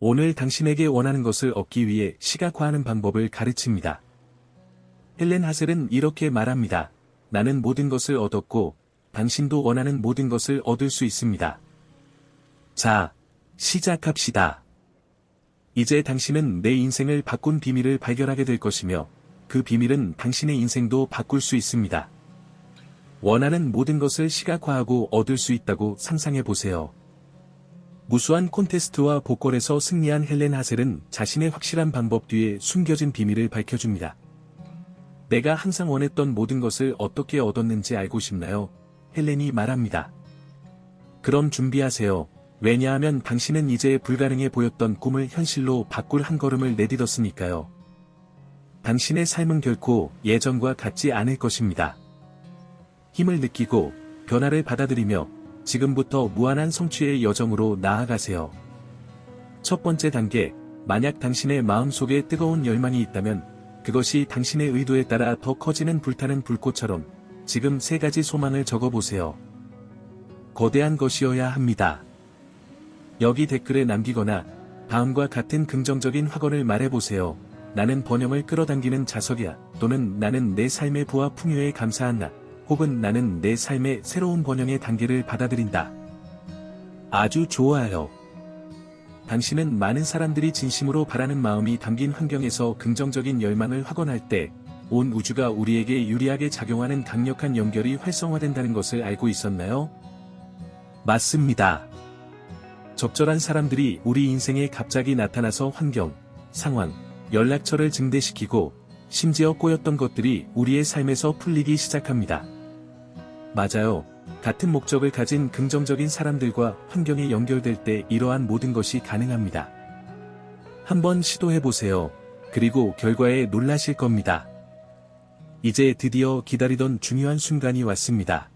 오늘 당신에게 원하는 것을 얻기 위해 시각화하는 방법을 가르칩니다. 헬렌 하셀은 이렇게 말합니다. 나는 모든 것을 얻었고, 당신도 원하는 모든 것을 얻을 수 있습니다. 자, 시작합시다. 이제 당신은 내 인생을 바꾼 비밀을 발견하게 될 것이며, 그 비밀은 당신의 인생도 바꿀 수 있습니다. 원하는 모든 것을 시각화하고 얻을 수 있다고 상상해 보세요. 무수한 콘테스트와 보컬에서 승리한 헬렌 하셀은 자신의 확실한 방법 뒤에 숨겨진 비밀을 밝혀줍니다. 내가 항상 원했던 모든 것을 어떻게 얻었는지 알고 싶나요? 헬렌이 말합니다. 그럼 준비하세요. 왜냐하면 당신은 이제 불가능해 보였던 꿈을 현실로 바꿀 한 걸음을 내딛었으니까요. 당신의 삶은 결코 예전과 같지 않을 것입니다. 힘을 느끼고 변화를 받아들이며 지금부터 무한한 성취의 여정으로 나아가세요. 첫 번째 단계, 만약 당신의 마음속에 뜨거운 열망이 있다면 그것이 당신의 의도에 따라 더 커지는 불타는 불꽃처럼 지금 세 가지 소망을 적어보세요. 거대한 것이어야 합니다. 여기 댓글에 남기거나 다음과 같은 긍정적인 확언을 말해보세요. 나는 번영을 끌어당기는 자석이야. 또는 나는 내 삶의 부와 풍요에 감사한다. 혹은 나는 내 삶의 새로운 번영의 단계를 받아들인다. 아주 좋아요. 당신은 많은 사람들이 진심으로 바라는 마음이 담긴 환경에서 긍정적인 열망을 확언할 때, 온 우주가 우리에게 유리하게 작용하는 강력한 연결이 활성화된다는 것을 알고 있었나요? 맞습니다. 적절한 사람들이 우리 인생에 갑자기 나타나서 환경, 상황, 연락처를 증대시키고, 심지어 꼬였던 것들이 우리의 삶에서 풀리기 시작합니다. 맞아요. 같은 목적을 가진 긍정적인 사람들과 환경이 연결될 때 이러한 모든 것이 가능합니다. 한번 시도해보세요. 그리고 결과에 놀라실 겁니다. 이제 드디어 기다리던 중요한 순간이 왔습니다.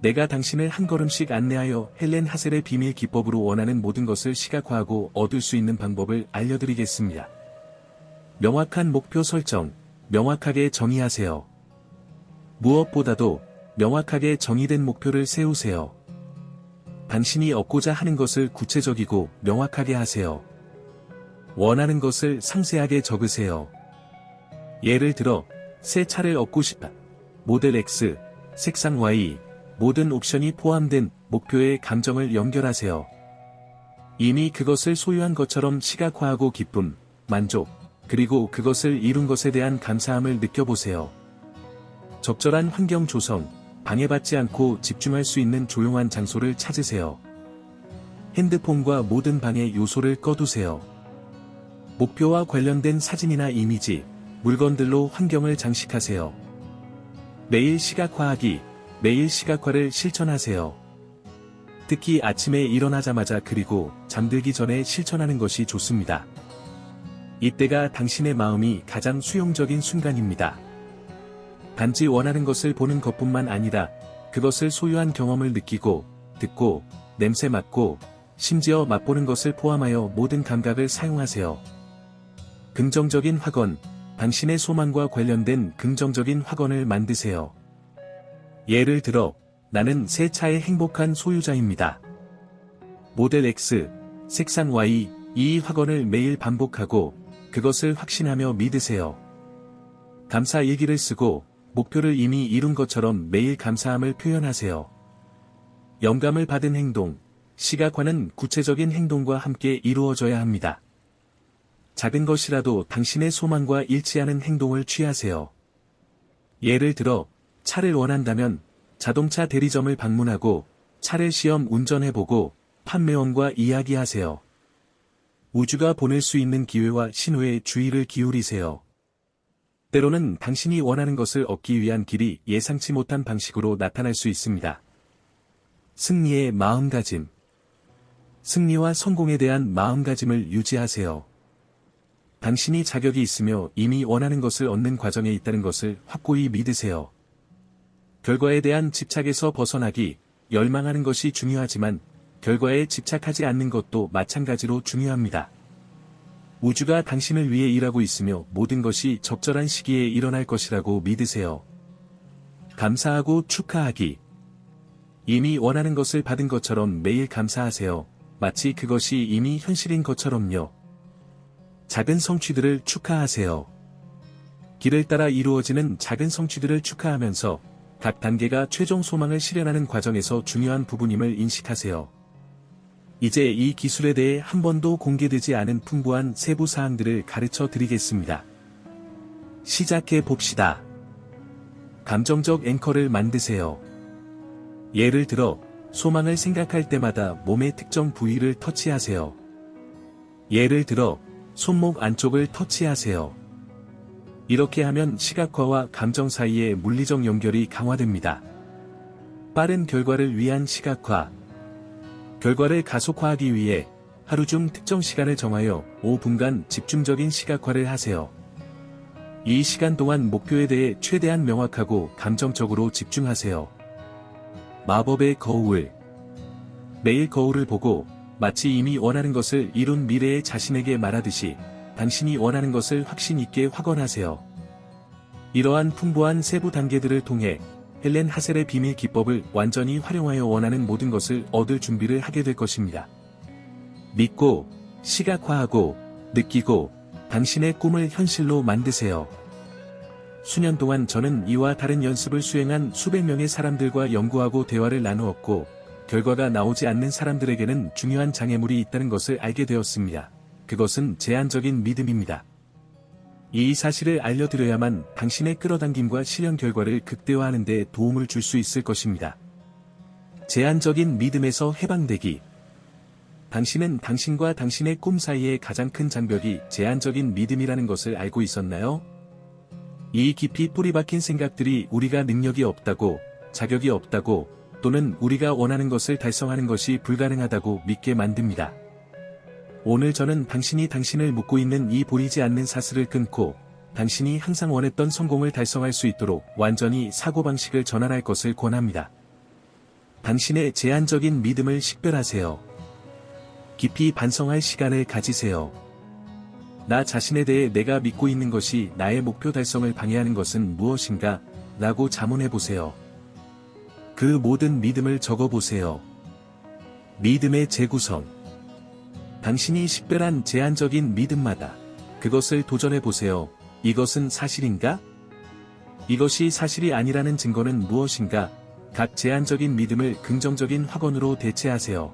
내가 당신을 한 걸음씩 안내하여 헬렌 하셀의 비밀 기법으로 원하는 모든 것을 시각화하고 얻을 수 있는 방법을 알려드리겠습니다. 명확한 목표 설정, 명확하게 정의하세요. 무엇보다도 명확하게 정의된 목표를 세우세요. 당신이 얻고자 하는 것을 구체적이고 명확하게 하세요. 원하는 것을 상세하게 적으세요. 예를 들어, 새 차를 얻고 싶다. 모델 X, 색상 Y, 모든 옵션이 포함된 목표의 감정을 연결하세요. 이미 그것을 소유한 것처럼 시각화하고 기쁨, 만족, 그리고 그것을 이룬 것에 대한 감사함을 느껴보세요. 적절한 환경 조성, 방해받지 않고 집중할 수 있는 조용한 장소를 찾으세요. 핸드폰과 모든 방해 요소를 꺼두세요. 목표와 관련된 사진이나 이미지, 물건들로 환경을 장식하세요. 매일 시각화하기, 매일 시각화를 실천하세요. 특히 아침에 일어나자마자 그리고 잠들기 전에 실천하는 것이 좋습니다. 이때가 당신의 마음이 가장 수용적인 순간입니다. 단지 원하는 것을 보는 것뿐만 아니라 그것을 소유한 경험을 느끼고, 듣고, 냄새 맡고, 심지어 맛보는 것을 포함하여 모든 감각을 사용하세요. 긍정적인 확언, 당신의 소망과 관련된 긍정적인 확언을 만드세요. 예를 들어, 나는 새 차의 행복한 소유자입니다. 모델 X, 색상 Y, 이 확언을 매일 반복하고, 그것을 확신하며 믿으세요. 감사 일기를 쓰고, 목표를 이미 이룬 것처럼 매일 감사함을 표현하세요. 영감을 받은 행동, 시각화는 구체적인 행동과 함께 이루어져야 합니다. 작은 것이라도 당신의 소망과 일치하는 행동을 취하세요. 예를 들어, 차를 원한다면 자동차 대리점을 방문하고 차를 시험 운전해보고 판매원과 이야기하세요. 우주가 보낼 수 있는 기회와 신호에 주의를 기울이세요. 때로는 당신이 원하는 것을 얻기 위한 길이 예상치 못한 방식으로 나타날 수 있습니다. 승리의 마음가짐. 승리와 성공에 대한 마음가짐을 유지하세요. 당신이 자격이 있으며 이미 원하는 것을 얻는 과정에 있다는 것을 확고히 믿으세요. 결과에 대한 집착에서 벗어나기, 열망하는 것이 중요하지만 결과에 집착하지 않는 것도 마찬가지로 중요합니다. 우주가 당신을 위해 일하고 있으며 모든 것이 적절한 시기에 일어날 것이라고 믿으세요. 감사하고 축하하기. 이미 원하는 것을 받은 것처럼 매일 감사하세요. 마치 그것이 이미 현실인 것처럼요. 작은 성취들을 축하하세요. 길을 따라 이루어지는 작은 성취들을 축하하면서 각 단계가 최종 소망을 실현하는 과정에서 중요한 부분임을 인식하세요. 이제 이 기술에 대해 한 번도 공개되지 않은 풍부한 세부 사항들을 가르쳐 드리겠습니다. 시작해 봅시다. 감정적 앵커를 만드세요. 예를 들어, 소망을 생각할 때마다 몸의 특정 부위를 터치하세요. 예를 들어, 손목 안쪽을 터치하세요. 이렇게 하면 시각화와 감정 사이의 물리적 연결이 강화됩니다. 빠른 결과를 위한 시각화. 결과를 가속화하기 위해 하루 중 특정 시간을 정하여 5분간 집중적인 시각화를 하세요. 이 시간 동안 목표에 대해 최대한 명확하고 감정적으로 집중하세요. 마법의 거울. 매일 거울을 보고 마치 이미 원하는 것을 이룬 미래의 자신에게 말하듯이 당신이 원하는 것을 확신 있게 확언하세요. 이러한 풍부한 세부 단계들을 통해 헬렌 하셀의 비밀 기법을 완전히 활용하여 원하는 모든 것을 얻을 준비를 하게 될 것입니다. 믿고, 시각화하고, 느끼고, 당신의 꿈을 현실로 만드세요. 수년 동안 저는 이와 다른 연습을 수행한 수백 명의 사람들과 연구하고 대화를 나누었고, 결과가 나오지 않는 사람들에게는 중요한 장애물이 있다는 것을 알게 되었습니다. 그것은 제한적인 믿음입니다. 이 사실을 알려드려야만 당신의 끌어당김과 실현 결과를 극대화하는 데 도움을 줄 수 있을 것입니다. 제한적인 믿음에서 해방되기. 당신은 당신과 당신의 꿈 사이의 가장 큰 장벽이 제한적인 믿음이라는 것을 알고 있었나요? 이 깊이 뿌리 박힌 생각들이 우리가 능력이 없다고, 자격이 없다고, 또는 우리가 원하는 것을 달성하는 것이 불가능하다고 믿게 만듭니다. 오늘 저는 당신이 당신을 묻고 있는 이 보이지 않는 사슬을 끊고 당신이 항상 원했던 성공을 달성할 수 있도록 완전히 사고방식을 전환할 것을 권합니다. 당신의 제한적인 믿음을 식별하세요. 깊이 반성할 시간을 가지세요. 나 자신에 대해 내가 믿고 있는 것이 나의 목표 달성을 방해하는 것은 무엇인가? 라고 자문해 보세요. 그 모든 믿음을 적어 보세요. 믿음의 재구성. 당신이 식별한 제한적인 믿음마다 그것을 도전해 보세요. 이것은 사실인가? 이것이 사실이 아니라는 증거는 무엇인가? 각 제한적인 믿음을 긍정적인 확언으로 대체하세요.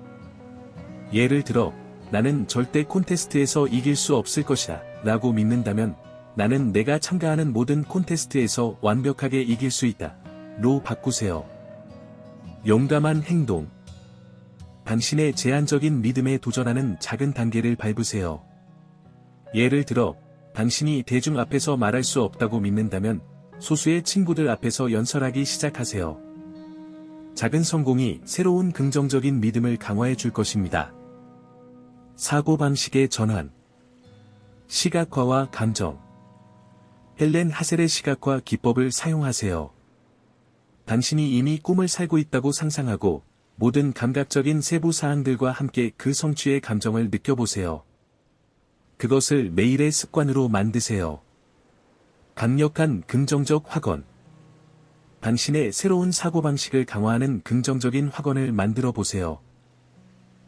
예를 들어, 나는 절대 콘테스트에서 이길 수 없을 것이다. 라고 믿는다면, 나는 내가 참가하는 모든 콘테스트에서 완벽하게 이길 수 있다. 로 바꾸세요. 용감한 행동. 당신의 제한적인 믿음에 도전하는 작은 단계를 밟으세요. 예를 들어, 당신이 대중 앞에서 말할 수 없다고 믿는다면, 소수의 친구들 앞에서 연설하기 시작하세요. 작은 성공이 새로운 긍정적인 믿음을 강화해 줄 것입니다. 사고방식의 전환. 시각화와 감정. 헬렌 하셀의 시각화 기법을 사용하세요. 당신이 이미 꿈을 살고 있다고 상상하고 모든 감각적인 세부 사항들과 함께 그 성취의 감정을 느껴보세요. 그것을 매일의 습관으로 만드세요. 강력한 긍정적 확언. 당신의 새로운 사고방식을 강화하는 긍정적인 확언을 만들어 보세요.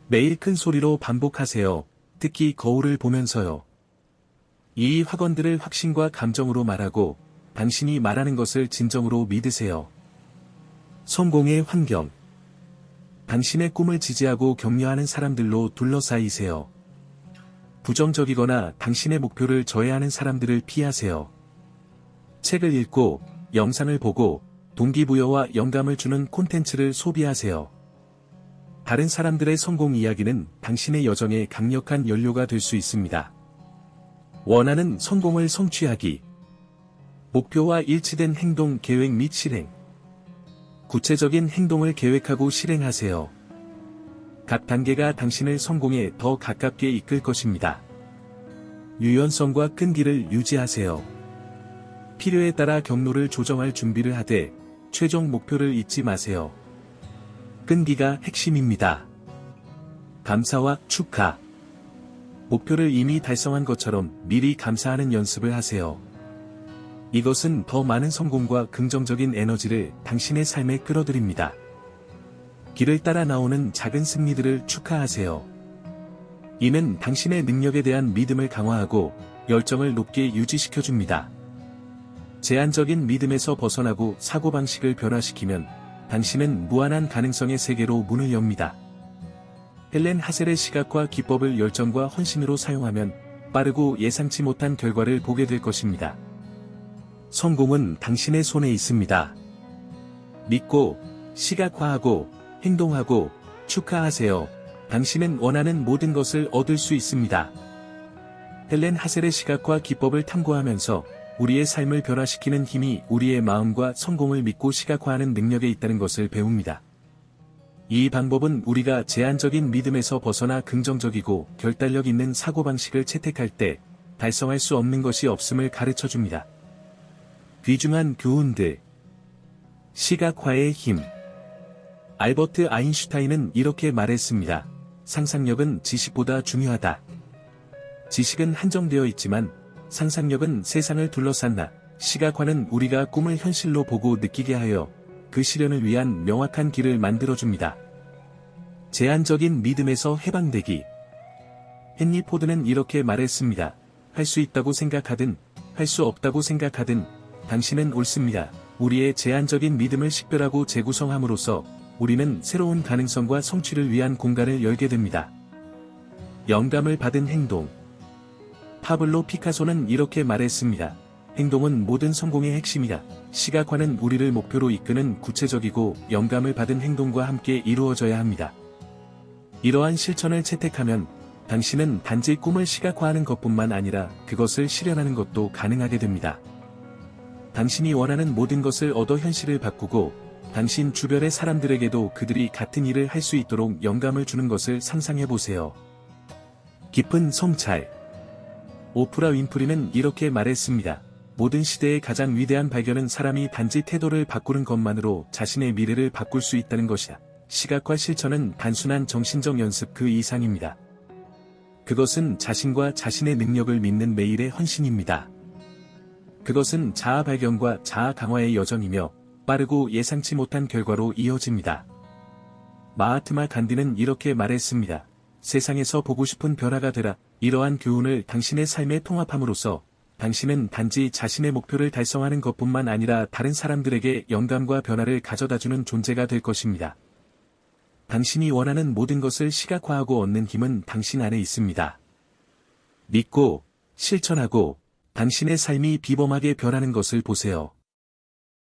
매일 큰 소리로 반복하세요. 특히 거울을 보면서요. 이 확언들을 확신과 감정으로 말하고 당신이 말하는 것을 진정으로 믿으세요. 성공의 환경. 당신의 꿈을 지지하고 격려하는 사람들로 둘러싸이세요. 부정적이거나 당신의 목표를 저해하는 사람들을 피하세요. 책을 읽고, 영상을 보고, 동기부여와 영감을 주는 콘텐츠를 소비하세요. 다른 사람들의 성공 이야기는 당신의 여정에 강력한 연료가 될 수 있습니다. 원하는 성공을 성취하기. 목표와 일치된 행동 계획 및 실행. 구체적인 행동을 계획하고 실행하세요. 각 단계가 당신을 성공에 더 가깝게 이끌 것입니다. 유연성과 끈기를 유지하세요. 필요에 따라 경로를 조정할 준비를 하되 최종 목표를 잊지 마세요. 끈기가 핵심입니다. 감사와 축하. 목표를 이미 달성한 것처럼 미리 감사하는 연습을 하세요. 이것은 더 많은 성공과 긍정적인 에너지를 당신의 삶에 끌어들입니다. 길을 따라 나오는 작은 승리들을 축하하세요. 이는 당신의 능력에 대한 믿음을 강화하고 열정을 높게 유지시켜줍니다. 제한적인 믿음에서 벗어나고 사고방식을 변화시키면 당신은 무한한 가능성의 세계로 문을 엽니다. 헬렌 하셀의 시각과 기법을 열정과 헌신으로 사용하면 빠르고 예상치 못한 결과를 보게 될 것입니다. 성공은 당신의 손에 있습니다. 믿고, 시각화하고, 행동하고, 축하하세요. 당신은 원하는 모든 것을 얻을 수 있습니다. 헬렌 하셀의 시각과 기법을 탐구하면서 우리의 삶을 변화시키는 힘이 우리의 마음과 성공을 믿고 시각화하는 능력에 있다는 것을 배웁니다. 이 방법은 우리가 제한적인 믿음에서 벗어나 긍정적이고 결단력 있는 사고방식을 채택할 때 달성할 수 없는 것이 없음을 가르쳐 줍니다. 귀중한 교훈들 시각화의 힘 알버트 아인슈타인은 이렇게 말했습니다. 상상력은 지식보다 중요하다. 지식은 한정되어 있지만 상상력은 세상을 둘러싼다. 시각화는 우리가 꿈을 현실로 보고 느끼게 하여 그 실현을 위한 명확한 길을 만들어줍니다. 제한적인 믿음에서 해방되기. 헨리 포드는 이렇게 말했습니다. 할 수 있다고 생각하든, 할 수 없다고 생각하든, 당신은 옳습니다. 우리의 제한적인 믿음을 식별하고 재구성함으로써 우리는 새로운 가능성과 성취를 위한 공간을 열게 됩니다. 영감을 받은 행동. 파블로 피카소는 이렇게 말했습니다. 행동은 모든 성공의 핵심이다. 시각화는 우리를 목표로 이끄는 구체적이고 영감을 받은 행동과 함께 이루어져야 합니다. 이러한 실천을 채택하면 당신은 단지 꿈을 시각화하는 것뿐만 아니라 그것을 실현하는 것도 가능하게 됩니다. 당신이 원하는 모든 것을 얻어 현실을 바꾸고 당신 주변의 사람들에게도 그들이 같은 일을 할 수 있도록 영감을 주는 것을 상상해 보세요. 깊은 성찰. 오프라 윈프리는 이렇게 말했습니다. 모든 시대의 가장 위대한 발견은 사람이 단지 태도를 바꾸는 것만으로 자신의 미래를 바꿀 수 있다는 것이다. 시각과 실천은 단순한 정신적 연습 그 이상입니다. 그것은 자신과 자신의 능력을 믿는 매일의 헌신입니다. 그것은 자아 발견과 자아 강화의 여정이며 빠르고 예상치 못한 결과로 이어집니다. 마하트마 간디는 이렇게 말했습니다. 세상에서 보고 싶은 변화가 되라. 이러한 교훈을 당신의 삶에 통합함으로써 당신은 단지 자신의 목표를 달성하는 것뿐만 아니라 다른 사람들에게 영감과 변화를 가져다주는 존재가 될 것입니다. 당신이 원하는 모든 것을 시각화하고 얻는 힘은 당신 안에 있습니다. 믿고, 실천하고, 당신의 삶이 비범하게 변하는 것을 보세요.